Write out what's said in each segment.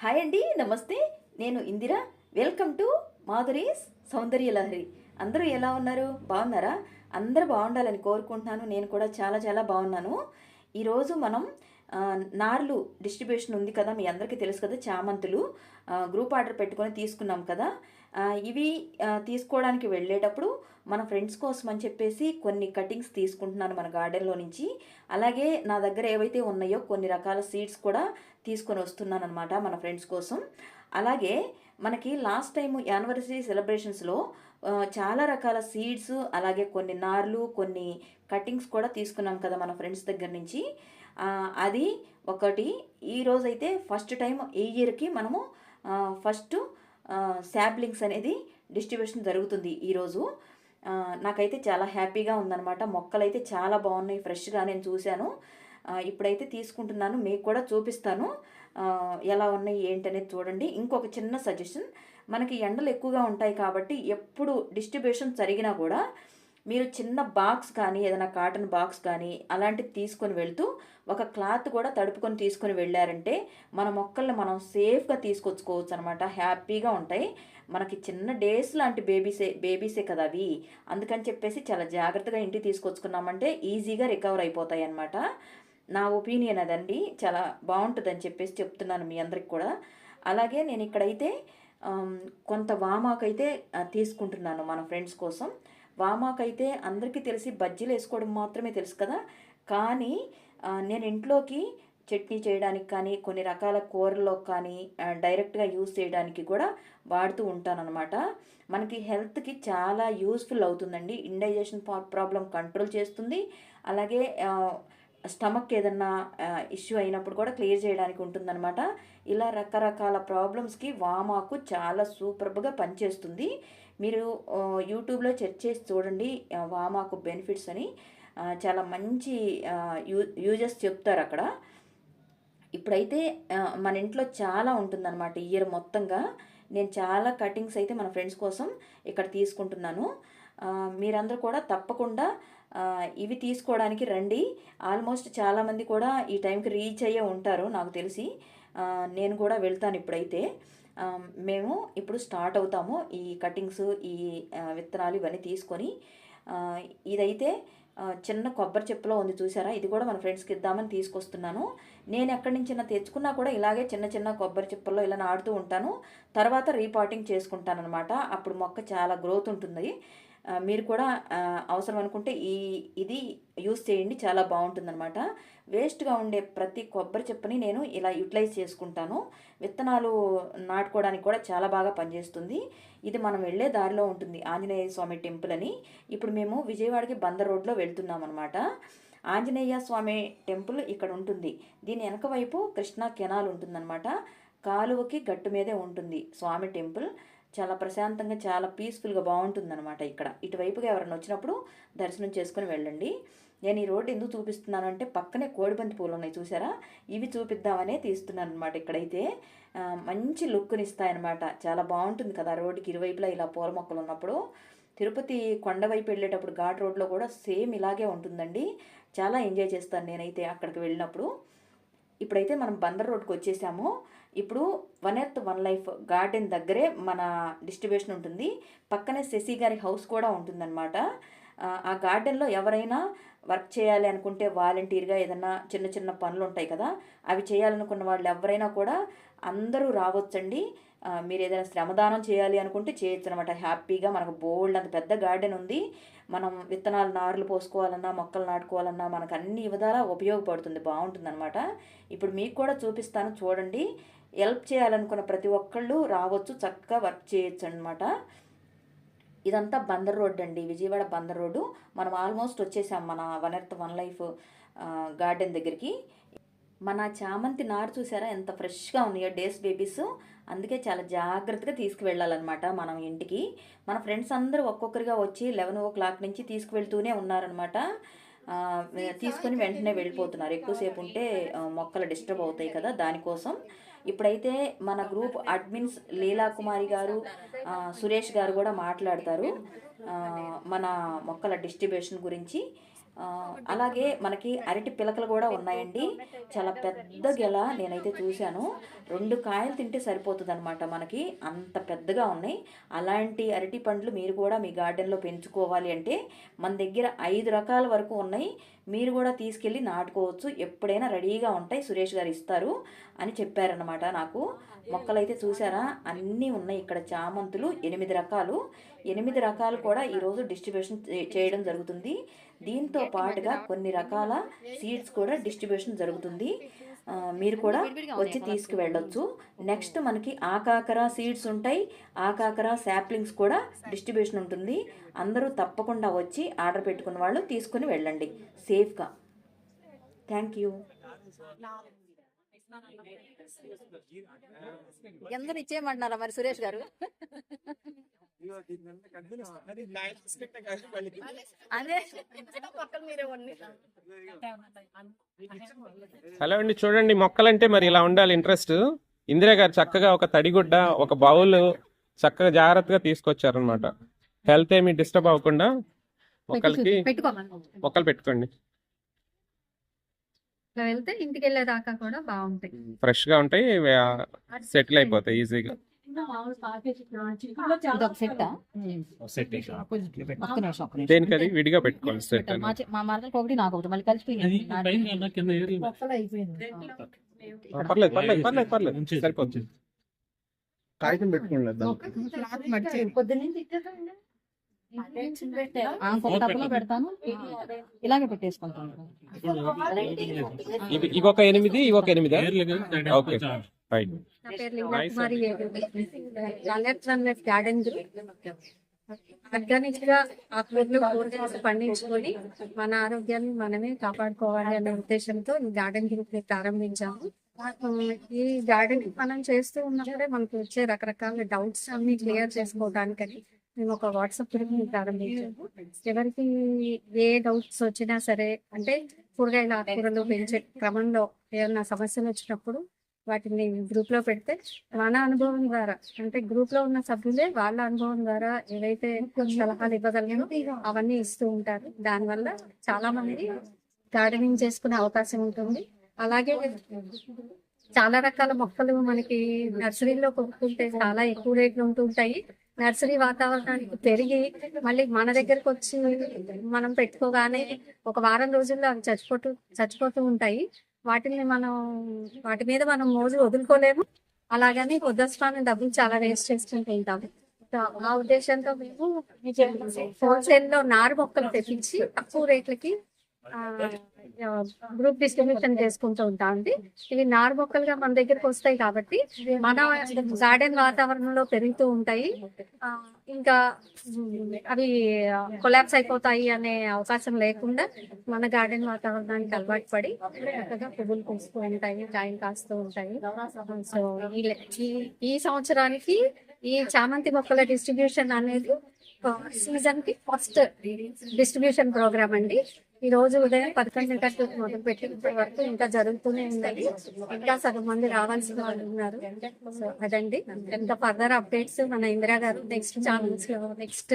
Hi అండి నమస్తే. నేను Indira. Welcome to Madhuri's Soundarya Lahari. అందరూ ఎలా ఉన్నారు? బాగున్నారా? అందరూ బాగుండాలని కోరుకుంటున్నాను. నేను కూడా చాలా చాలా బాగున్నాను. ఈరోజు మనం నార్లు డిస్ట్రిబ్యూషన్ ఉంది కదా మీ అందరికీ తెలుసు కదా చామంతులు. గ్రూప్ ఆర్డర్ పెట్టుకొని తీసుకున్నాం కదా. ఇవి తీసుకోవడానికి వెళ్ళేటప్పుడు మన ఫ్రెండ్స్ కోసం అని చెప్పేసి కొన్ని కటింగ్స్ తీసుకుంటున్నాను మన గార్డెన్లో నుంచి. అలాగే నా దగ్గర ఏవైతే ఉన్నాయో కొన్ని రకాల సీడ్స్ కూడా తీసుకొని వస్తున్నాను అనమాట మన ఫ్రెండ్స్ కోసం. అలాగే మనకి లాస్ట్ టైం యానివర్సరీ సెలబ్రేషన్స్లో చాలా రకాల సీడ్స్ అలాగే కొన్ని నార్లు కొన్ని కటింగ్స్ కూడా తీసుకున్నాం కదా మన ఫ్రెండ్స్ దగ్గర నుంచి. అది ఒకటి. ఈరోజైతే ఫస్ట్ టైం ఈ ఇయర్కి మనము ఫస్ట్ శాప్లింగ్స్ అనేది డిస్ట్రిబ్యూషన్ జరుగుతుంది ఈరోజు నాకైతే చాలా హ్యాపీగా ఉందన్నమాట. మొక్కలు అయితే చాలా బాగున్నాయి. ఫ్రెష్గా నేను చూశాను. ఇప్పుడైతే తీసుకుంటున్నాను. మీకు కూడా చూపిస్తాను. ఎలా ఉన్నాయి ఏంటనేది చూడండి. ఇంకొక చిన్న సజెషన్ మనకి ఎండలు ఎక్కువగా ఉంటాయి కాబట్టి ఎప్పుడు డిస్ట్రిబ్యూషన్ జరిగినా కూడా మీరు చిన్న బాక్స్ కానీ ఏదైనా కాటన్ బాక్స్ కానీ అలాంటివి తీసుకొని వెళ్తూ ఒక క్లాత్ కూడా తడుపుకొని తీసుకొని వెళ్ళారంటే మన మొక్కల్ని మనం సేఫ్గా తీసుకొచ్చుకోవచ్చు అనమాట హ్యాపీగా ఉంటాయి. మనకి చిన్న డేస్ లాంటి బేబీసే బేబీసే కదా అవి. అందుకని చెప్పేసి చాలా జాగ్రత్తగా ఇంటికి తీసుకొచ్చుకున్నామంటే ఈజీగా రికవర్ అయిపోతాయి అనమాట నా ఒపీనియన్ అదండి. చాలా బాగుంటుందని చెప్పేసి చెప్తున్నాను మీ అందరికి కూడా. అలాగే నేను ఇక్కడైతే కొంత వామాకైతే అయితే తీసుకుంటున్నాను మన ఫ్రెండ్స్ కోసం. వామాకైతే అందరికీ తెలిసి బజ్జీలు వేసుకోవడం మాత్రమే తెలుసు కదా. కానీ నేను ఇంట్లోకి చట్నీ చేయడానికి కానీ కొన్ని రకాల కూరల్లో కానీ డైరెక్ట్గా యూస్ చేయడానికి కూడా వాడుతూ ఉంటానన్నమాట. మనకి హెల్త్కి చాలా యూస్ఫుల్ అవుతుందండి. ఇండైజెషన్ ప్రాబ్లం కంట్రోల్ చేస్తుంది. అలాగే స్టమక్ ఏదన్నా ఇష్యూ అయినప్పుడు కూడా క్లియర్ చేయడానికి ఉంటుందన్నమాట. ఇలా రకరకాల ప్రాబ్లమ్స్కి వామాకు చాలా సూపర్గా పనిచేస్తుంది. మీరు యూట్యూబ్లో సెర్చ్ చేసి చూడండి వామాకు బెనిఫిట్స్ అని. చాలా మంచి యూ యూజెస్ చెప్తారు అక్కడ. ఇప్పుడైతే మన ఇంట్లో చాలా ఉంటుందన్నమాట ఇయర్ మొత్తంగా. నేను చాలా కటింగ్స్ అయితే మన ఫ్రెండ్స్ కోసం ఇక్కడ తీసుకుంటున్నాను. మీరందరూ కూడా తప్పకుండా ఇవి తీసుకోవడానికి రండి. ఆల్మోస్ట్ చాలామంది కూడా ఈ టైంకి రీచ్ అయ్యే ఉంటారు నాకు తెలిసి. నేను కూడా వెళ్తాను ఇప్పుడైతే. మేము ఇప్పుడు స్టార్ట్ అవుతాము ఈ కటింగ్స్ ఈ విత్తనాలు ఇవన్నీ తీసుకొని. ఇదైతే చిన్న కొబ్బరి చెప్పులో ఉంది చూసారా? ఇది కూడా మన ఫ్రెండ్స్కి ఇద్దామని తీసుకొస్తున్నాను. నేను ఎక్కడి నుంచి తెచ్చుకున్నా కూడా ఇలాగే చిన్న చిన్న కొబ్బరి చెప్పుల్లో ఇలా నాడుతూ ఉంటాను. తర్వాత రీపాటింగ్ చేసుకుంటాను అనమాట అప్పుడు మొక్క చాలా గ్రోత్ ఉంటుంది. మీరు కూడా అవసరం అనుకుంటే ఈ ఇది యూస్ చేయండి చాలా బాగుంటుందన్నమాట. వేస్ట్గా ఉండే ప్రతి కొబ్బరి చెప్పుని నేను ఇలా యూటిలైజ్ చేసుకుంటాను. విత్తనాలు నాటుకోవడానికి కూడా చాలా బాగా పనిచేస్తుంది. ఇది మనం వెళ్ళే దారిలో ఉంటుంది ఆంజనేయ స్వామి టెంపుల్ అని. ఇప్పుడు మేము విజయవాడకి బందర్ రోడ్లో వెళ్తున్నాం అనమాట ఆంజనేయ స్వామి టెంపుల్ ఇక్కడ ఉంటుంది. దీని వెనక వైపు కృష్ణా కెనాల్ ఉంటుందన్నమాట. కాలువకి గట్టు మీదే ఉంటుంది స్వామి టెంపుల్. చాలా ప్రశాంతంగా చాలా పీస్ఫుల్గా బాగుంటుందన్నమాట ఇక్కడ. ఇటువైపుగా ఎవరైనా వచ్చినప్పుడు దర్శనం చేసుకుని వెళ్ళండి. నేను ఈ రోడ్డు ఎందుకు చూపిస్తున్నాను అంటే పక్కనే కోడిబంతి పూలు ఉన్నాయి చూసారా? ఇవి చూపిద్దామనే తీస్తున్నాను అనమాట ఇక్కడైతే మంచి లుక్ని ఇస్తాయన్నమాట. చాలా బాగుంటుంది కదా రోడ్డుకి ఇరువైపులా ఇలా పూల మొక్కలు ఉన్నప్పుడు. తిరుపతి కొండ వైపు వెళ్ళేటప్పుడు ఘాట్ రోడ్లో కూడా సేమ్ ఇలాగే ఉంటుందండి. చాలా ఎంజాయ్ చేస్తాను నేనైతే అక్కడికి వెళ్ళినప్పుడు. ఇప్పుడైతే మనం బందర్ రోడ్కి వచ్చేసాము. ఇప్పుడు one earth one life garden దగ్గరే మన డిస్ట్రిబ్యూషన్ ఉంటుంది. పక్కనే శశి గారి హౌస్ కూడా ఉంటుందన్నమాట. ఆ, గార్డెన్లో ఎవరైనా వర్క్ చేయాలి అనుకుంటే వాలంటీర్గా ఏదైనా చిన్న చిన్న పనులు ఉంటాయి కదా అవి చేయాలనుకున్న వాళ్ళు ఎవరైనా కూడా అందరూ రావచ్చండి. మీరు ఏదైనా శ్రమదానం చేయాలి అనుకుంటే చేయొచ్చు అనమాట హ్యాపీగా మనకు బోల్డ్ అంత పెద్ద గార్డెన్ ఉంది. మనం విత్తనాలు నారులు పోసుకోవాలన్నా మొక్కలు నాటుకోవాలన్నా మనకు అన్ని విధాలా ఉపయోగపడుతుంది బాగుంటుంది అనమాట ఇప్పుడు మీకు కూడా చూపిస్తాను చూడండి. హెల్ప్ చేయాలనుకున్న ప్రతి ఒక్కళ్ళు రావచ్చు చక్కగా వర్క్ చేయొచ్చు అనమాట ఇదంతా బందర్ రోడ్ అండి విజయవాడ బందర్ రోడ్డు. మనం ఆల్మోస్ట్ వచ్చేసాం మన one earth one life garden దగ్గరికి. మన చామంతి నారు చూసారా? ఎంత ఫ్రెష్గా ఉన్నాయో డేస్ బేబీస్. అందుకే చాలా జాగ్రత్తగా తీసుకువెళ్ళాలన్నమాట మనం ఇంటికి. మన ఫ్రెండ్స్ అందరూ ఒక్కొక్కరిగా వచ్చి లెవెన్ ఓ క్లాక్ నుంచి తీసుకువెళ్తూనే ఉన్నారనమాట తీసుకొని వెంటనే వెళ్ళిపోతున్నారు. ఎక్కువసేపు ఉంటే మొక్కలు డిస్టర్బ్ అవుతాయి కదా దానికోసం. ఇప్పుడైతే మన గ్రూప్ అడ్మిన్స్ లీలా కుమారి గారు సురేష్ గారు కూడా మాట్లాడతారు. మన మొక్కల డిస్ట్రిబ్యూషన్ గురించి. అలాగే మనకి అరటి పిలకలు కూడా ఉన్నాయండి. చాలా పెద్ద గెల నేనైతే చూశాను. రెండు కాయలు తింటే సరిపోతుంది అనమాట మనకి. అంత పెద్దగా ఉన్నాయి. అలాంటి అరటి పండ్లు మీరు కూడా మీ గార్డెన్లో పెంచుకోవాలి అంటే మన దగ్గర ఐదు రకాల వరకు ఉన్నాయి. మీరు కూడా తీసుకెళ్ళి నాటుకోవచ్చు. ఎప్పుడైనా రెడీగా ఉంటాయి. సురేష్ గారు ఇస్తారు అని చెప్పారనమాట నాకు. మొక్కలైతే చూసారా? అన్నీ ఉన్నాయి ఇక్కడ చామంతులు ఎనిమిది రకాలు. ఎనిమిది రకాలు కూడా ఈరోజు డిస్ట్రిబ్యూషన్ చేయడం జరుగుతుంది. దీంతో పాటుగా కొన్ని రకాల సీడ్స్ కూడా డిస్ట్రిబ్యూషన్ జరుగుతుంది. మీరు కూడా వచ్చి తీసుకువెళ్ళొచ్చు. నెక్స్ట్ మనకి ఆకాకర సీడ్స్ ఉంటాయి. ఆకాకర శాప్లింగ్స్ కూడా డిస్ట్రిబ్యూషన్ ఉంటుంది. అందరూ తప్పకుండా వచ్చి ఆర్డర్ పెట్టుకున్న వాళ్ళు తీసుకుని వెళ్ళండి. సేఫ్గా. Thank you. అందరు ఇచ్చేయమంటున్నారా మరి సురేష్ గారు? అదే. పక్కన మీరే వండి హలో అండి చూడండి మొక్కలంటే మరి ఇలా ఉండాలి ఇంట్రెస్ట్. ఇందిరా గారు చక్కగా ఒక తడిగుడ్డ ఒక బౌల్ చక్కగా జాగ్రత్తగా తీసుకొచ్చారనమాట హెల్త్ ఏమి డిస్టర్బ్ అవ్వకుండా మొక్కలకి మొక్కలు పెట్టుకోండి. ఇట్లా వెళ్తే ఇంటికి వెళ్ళేదాకా కూడా బాగుంటాయి ఫ్రెష్గా ఉంటాయి సెటిల్ అయిపోతాయి ఈజీగా. విడిగా పెట్టుకోండి సెట్ మా ఒకటి నాకు ఒకటి మళ్ళీ కలిసిపోయింది పర్లేదు పర్లేదు పర్లేదు పర్లేదు. సరిపోతుంది. కాగితం ఇంకొక టబ్లో పెడతాను. ఇలాగే పెట్టేసుకుంటాను. ఇవి ఇవి ఒక ఎనిమిది ఇవి ఒక ఎనిమిది ఓకే రైట్ నా పేరు లింగా కుమారి. గార్డెన్ ఆర్గానిక్గా ఆకుకూరలు కూరగాయలు పండించుకొని మన ఆరోగ్యాన్ని మనమే కాపాడుకోవాలి అనే ఉద్దేశంతో ఈ గార్డెన్ గ్రూప్ని ప్రారంభించాము. ఈ గార్డెన్ మనం చేస్తూ ఉన్నప్పుడే మనకు వచ్చే రకరకాల డౌట్స్ అన్ని క్లియర్ చేసుకోవడానికని మేము ఒక వాట్సాప్ గ్రూప్ని ప్రారంభించాము ఎవరికి ఏ డౌట్స్ వచ్చినా సరే అంటే కూరగాయల ఆకుకూరలు పెంచే క్రమంలో ఏమైనా సమస్యలు వచ్చినప్పుడు వాటిని గ్రూప్లో పెడితే మన అనుభవం ద్వారా అంటే గ్రూప్లో ఉన్న సభ్యులే వాళ్ళ అనుభవం ద్వారా ఏవైతే సలహాలు ఇవ్వగలిగానో అవన్నీ ఇస్తూ ఉంటారు. దానివల్ల చాలా మంది గార్డెనింగ్ చేసుకునే అవకాశం ఉంటుంది. అలాగే చాలా రకాల మొక్కలు మనకి నర్సరీలో కొనుక్కుంటే చాలా ఎక్కువ రేట్లు ఉంటుంటాయి నర్సరీ వాతావరణానికి పెరిగి మళ్ళీ మన దగ్గరకు వచ్చి మనం పెట్టుకోగానే ఒక వారం రోజుల్లో అవి చచ్చిపోతూ చచ్చిపోతూ ఉంటాయి. వాటిని మనం వాటి మీద మనం మోజు వదులుకోలేము. అలాగని పొద్దుస్తాను డబ్బులు చాలా వేస్ట్ చేసుకుంటూ ఉంటాము ఆ ఉద్దేశంతో మేము హోల్సేల్లో నారు మొక్కలు తెప్పించి తక్కువ రేట్లకి గ్రూప్ డిస్ట్రిబ్యూషన్ చేసుకుంటూ ఉంటా అండి ఇవి నారు మొక్కలుగా మన దగ్గరకు వస్తాయి కాబట్టి మన గార్డెన్ వాతావరణంలో పెరుగుతూ ఉంటాయి. ఇంకా అవి కొలాప్స్ అయిపోతాయి అనే అవకాశం లేకుండా మన గార్డెన్ వాతావరణానికి అలవాటు పడి చక్కగా పువ్వులు పూస్తూ ఉంటాయి కాయలు కాస్తూ ఉంటాయి. సో ఈ ఈ సంవత్సరానికి ఈ చామంతి మొక్కల డిస్ట్రిబ్యూషన్ అనేది సీజన్కి ఫస్ట్ డిస్ట్రిబ్యూషన్ ప్రోగ్రామ్ అండి. ఈ రోజు ఉదయం పదకొండు గంటలకు మొదలు పెట్టి ఇప్పటి వరకు ఇంకా జరుగుతూనే ఉన్నాయి ఇంకా సగం మంది రావాల్సిన వాళ్ళు ఉన్నారు. సో అదండి. ఇంకా ఫర్దర్ అప్డేట్స్ మన ఇందిరా గారు నెక్స్ట్ ఛానల్స్లో నెక్స్ట్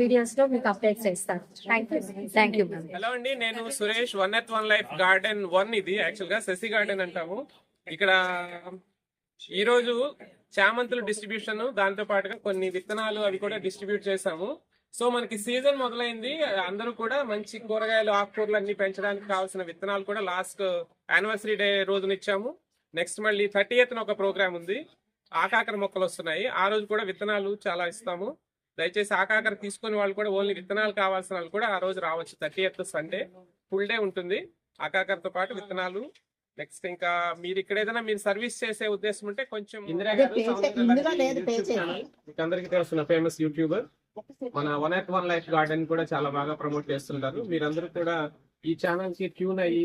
వీడియోస్లో మీకు అప్డేట్స్ ఇస్తారు thank you thank you hello అండి. నేను Suresh one earth one life garden one ఇది. యాక్చువల్గా శశి గార్డెన్ అంటాము. ఇక్కడ ఈ రోజు చామంతుల డిస్ట్రిబ్యూషన్ దాంతో పాటుగా కొన్ని విత్తనాలు అవి కూడా డిస్ట్రిబ్యూట్ చేసాము సో మనకి సీజన్ మొదలైంది. అందరూ కూడా మంచి కూరగాయలు ఆకుకూరలు అన్ని పెంచడానికి కావాల్సిన విత్తనాలు కూడా లాస్ట్ యానివర్సరీ డే రోజున ఇచ్చాము. నెక్స్ట్ మళ్ళీ థర్టీ ఒక ప్రోగ్రామ్ ఉంది. ఆకాకర మొక్కలు వస్తున్నాయి. ఆ రోజు కూడా విత్తనాలు చాలా ఇస్తాము. దయచేసి ఆకాకర తీసుకునే వాళ్ళు కూడా ఓన్లీ విత్తనాలు కావాల్సిన వాళ్ళు కూడా ఆ రోజు రావచ్చు. Thirty eighth Sunday full day ఉంటుంది. ఆకాకరతో పాటు విత్తనాలు. నెక్స్ట్ ఇంకా మీరు ఇక్కడ ఏదైనా మీరు సర్వీస్ చేసే ఉద్దేశం ఉంటే కొంచెం అందరికీ తెలిసిన ఫేమస్ యూట్యూబర్. మన one earth one life garden కూడా చాలా బాగా ప్రమోట్ చేస్తుంటారు. మీరందరూ కూడా ఈ ఛానల్కి ట్యూన్ అయ్యి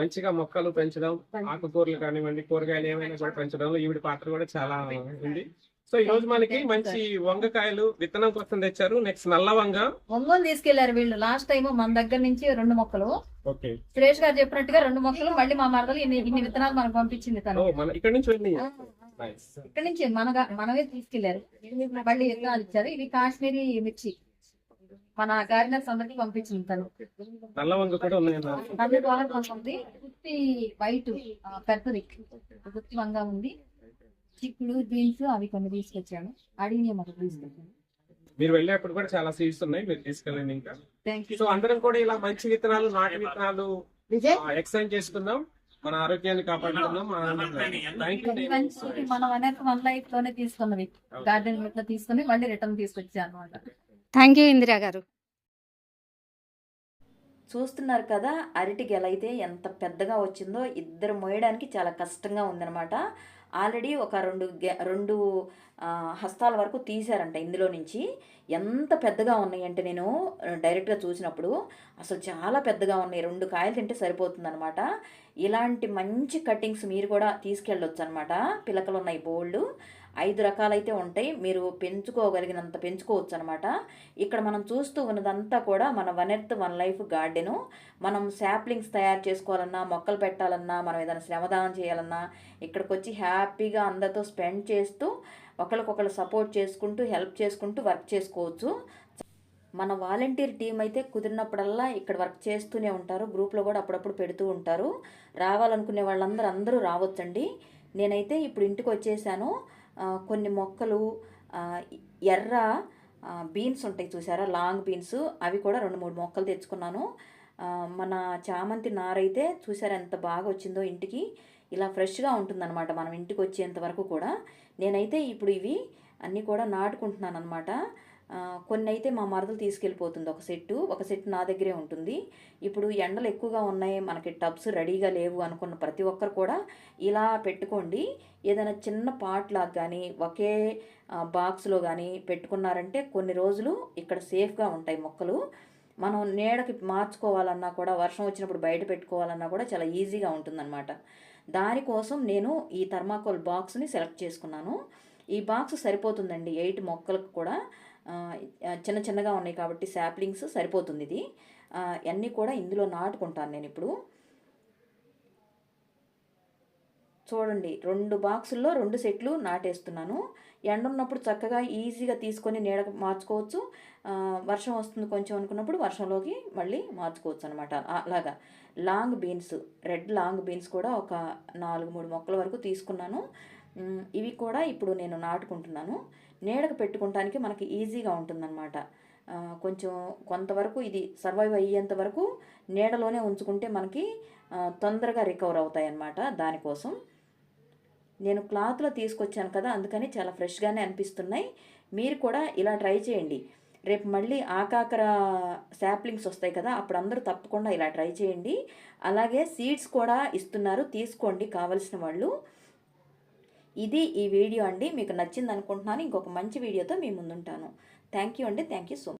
మంచిగా మొక్కలు పెంచడం ఆకుకూరలు కానివ్వండి కూరగాయలు ఏమైనా కూడా పెంచడంలో ఈవిడ పాత్ర కూడా చాలా ఉంది. సో ఈ రోజు మనకి మంచి వంగకాయలు విత్తనం కోసం తెచ్చారు. నెక్స్ట్ నల్ల వంగ. ఒంగోలు తీసుకెళ్ళారు వీళ్ళు. లాస్ట్ టైం మన దగ్గర నుంచి రెండు మొక్కలు. ఓకే. సురేష్ గారు చెప్పినట్టుగా రెండు మొక్కలు మళ్ళీ మా మరదలు ఇన్ని ఇన్ని విత్తనాలు మనకు పంపించింది తను. మన ఇక్కడ నుంచి వెళ్ళి ఇక్కడ నుంచి మనగా మనమే తీసుకెళ్ళారు. మళ్ళీ విత్తనాలు ఇచ్చారు. ఇవి కాశ్మీరీ మిర్చి. మన గార్డెనర్స్ అందరికి కూడా ఉన్నాయన్నారు నల్ల డాలర్ ఉంది గుత్తి వైట్ పెద్దది గుత్తి వంగ ఉంది. చిక్కుడు బీన్స్ అవి కొన్ని తీసుకొచ్చాను. అడిగిన మాకు తీసుకొచ్చాను. మీరు వెళ్ళేప్పుడు కూడా చాలా సీడ్స్ ఉన్నాయి. మీరు తీసుకెళ్ళండి ఇంకా. థ్యాంక్ యూ సో అందరం కూడా ఇలా మంచి విత్తనాలు నాటి విత్తనాలు ఎక్స్చేంజ్ చేసుకుందాం. మన ఆరోగ్యాన్ని కాపాడుకుందాం థ్యాంక్ యూ మంచి మనం అనేది వన్ లైఫ్ తోనే తీసుకున్నవి. గార్డెన్ ఇట్లా తీసుకుని మళ్ళీ రిటర్న్ తీసుకొచ్చాను అనమాట థ్యాంక్ యూ ఇందిరా గారు. చూస్తున్నారు కదా అరటి గెల అయితే ఎంత పెద్దగా వచ్చిందో ఇద్దరు మోయడానికి చాలా కష్టంగా ఉందన్నమాట. ఆల్రెడీ ఒక రెండు రెండు హస్తాల వరకు తీశారంట ఇందులో నుంచి. ఎంత పెద్దగా ఉన్నాయంటే నేను డైరెక్ట్గా చూసినప్పుడు అసలు చాలా పెద్దగా ఉన్నాయి. రెండు కాయలు తింటే సరిపోతుందనమాట ఇలాంటి మంచి కటింగ్స్ మీరు కూడా తీసుకెళ్ళొచ్చు అనమాట పిలకలు ఉన్నాయి బోల్డ్. ఐదు రకాలైతే ఉంటాయి. మీరు పెంచుకోగలిగినంత పెంచుకోవచ్చు అనమాట ఇక్కడ మనం చూస్తూ ఉన్నదంతా కూడా మన one earth one life garden. మనం శాప్లింగ్స్ తయారు చేసుకోవాలన్నా మొక్కలు పెట్టాలన్నా మనం ఏదైనా శ్రమదానం చేయాలన్నా ఇక్కడికి వచ్చి హ్యాపీగా అందరితో స్పెండ్ చేస్తూ ఒకరికొకరు సపోర్ట్ చేసుకుంటూ హెల్ప్ చేసుకుంటూ వర్క్ చేసుకోవచ్చు. మన వాలంటీర్ టీం అయితే కుదిరినప్పుడల్లా ఇక్కడ వర్క్ చేస్తూనే ఉంటారు. గ్రూప్లో కూడా అప్పుడప్పుడు పెడుతూ ఉంటారు. రావాలనుకునే వాళ్ళందరూ అందరూ రావచ్చండి. నేనైతే ఇప్పుడు ఇంటికి వచ్చేసాను. కొన్ని మొక్కలు ఎర్ర బీన్స్ ఉంటాయి చూసారా లాంగ్ బీన్స్. అవి కూడా రెండు మూడు మొక్కలు తెచ్చుకున్నాను. మన చామంతి నారైతే చూసారా ఎంత బాగా వచ్చిందో ఇంటికి. ఇలా ఫ్రెష్గా ఉంటుందన్నమాట మనం ఇంటికి వచ్చేంత వరకు కూడా. నేనైతే ఇప్పుడు ఇవి అన్నీ కూడా నాటుకుంటున్నాను అనమాట కొన్ని అయితే మా మరదలు తీసుకెళ్ళిపోతుంది. ఒక సెట్టు ఒక సెట్ నా దగ్గరే ఉంటుంది. ఇప్పుడు ఎండలు ఎక్కువగా ఉన్నాయి మనకి టబ్స్ రెడీగా లేవు అనుకున్న ప్రతి ఒక్కరు కూడా ఇలా పెట్టుకోండి. ఏదైనా చిన్న పాట్లాగా కానీ ఒకే బాక్స్లో కానీ పెట్టుకున్నారంటే కొన్ని రోజులు ఇక్కడ సేఫ్గా ఉంటాయి మొక్కలు. మనం నీడకి మార్చుకోవాలన్నా కూడా వర్షం వచ్చినప్పుడు బయట పెట్టుకోవాలన్నా కూడా చాలా ఈజీగా ఉంటుందన్నమాట. దానికోసం నేను ఈ థర్మాకోల్ బాక్స్ని సెలెక్ట్ చేసుకున్నాను. ఈ బాక్స్ సరిపోతుందండి ఎయిట్ మొక్కలకు కూడా. చిన్న చిన్నగా ఉన్నాయి కాబట్టి శాప్లింగ్స్ సరిపోతుంది ఇది. అన్నీ కూడా ఇందులో నాటుకుంటాను నేను ఇప్పుడు. చూడండి రెండు బాక్సుల్లో రెండు సెట్లు నాటేస్తున్నాను. ఎండ ఉన్నప్పుడు చక్కగా ఈజీగా తీసుకొని నీడ మార్చుకోవచ్చు. వర్షం వస్తుంది కొంచెం అనుకున్నప్పుడు వర్షంలోకి మళ్ళీ మార్చుకోవచ్చు అనమాట అలాగా. Long beans red long beans కూడా ఒక నాలుగు మూడు మొక్కల వరకు తీసుకున్నాను. ఇవి కూడా ఇప్పుడు నేను నాటుకుంటున్నాను. నీడకు పెట్టుకోవటానికి మనకి ఈజీగా ఉంటుందన్నమాట. కొంచెం కొంతవరకు ఇది సర్వైవ్ అయ్యేంత వరకు నీడలోనే ఉంచుకుంటే మనకి తొందరగా రికవర్ అవుతాయి అన్నమాట దానికోసం. నేను క్లాత్లో తీసుకొచ్చాను కదా అందుకని చాలా ఫ్రెష్గానే అనిపిస్తున్నాయి. మీరు కూడా ఇలా ట్రై చేయండి. రేపు మళ్ళీ ఆకాకర శాప్లింగ్స్ వస్తాయి కదా అప్పుడు అందరూ తప్పకుండా ఇలా ట్రై చేయండి. అలాగే సీడ్స్ కూడా ఇస్తున్నారు తీసుకోండి కావలసిన వాళ్ళు. ఇది ఈ వీడియో అండి. మీకు నచ్చింది అనుకుంటున్నాను ఇంకొక మంచి వీడియోతో మీ ముందుంటాను. థ్యాంక్ యూ అండి. Thank you so much